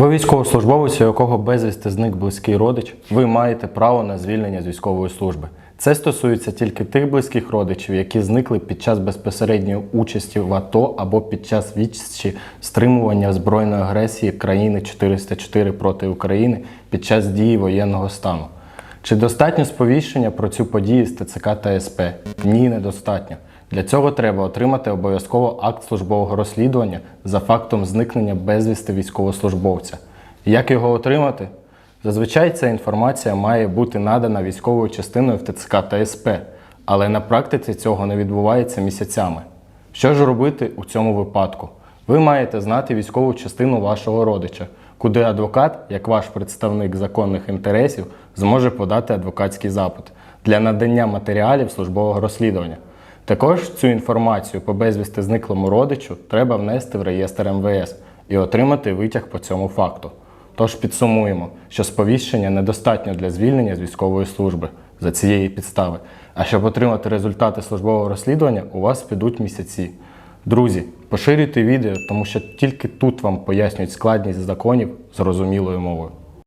Ви військовослужбовець, у якого безвісти зник близький родич, ви маєте право на звільнення з військової служби. Це стосується тільки тих близьких родичів, які зникли під час безпосередньої участі в АТО або під час відсічі стримування збройної агресії країни 404 проти України під час дії воєнного стану. Чи достатньо сповіщення про цю подію з ТЦК та СП? Ні, недостатньо. Для цього треба отримати обов'язково акт службового розслідування за фактом зникнення безвісти військовослужбовця. Як його отримати? Зазвичай ця інформація має бути надана військовою частиною в ТЦК та СП, але на практиці цього не відбувається місяцями. Що ж робити у цьому випадку? Ви маєте знати військову частину вашого родича, куди адвокат, як ваш представник законних інтересів, зможе подати адвокатський запит для надання матеріалів службового розслідування. Також цю інформацію по безвісти зниклому родичу треба внести в реєстр МВС і отримати витяг по цьому факту. Тож підсумуємо, що сповіщення недостатньо для звільнення з військової служби за цієї підстави. А щоб отримати результати службового розслідування, у вас підуть місяці. Друзі, поширюйте відео, тому що тільки тут вам пояснюють складність законів зрозумілою мовою.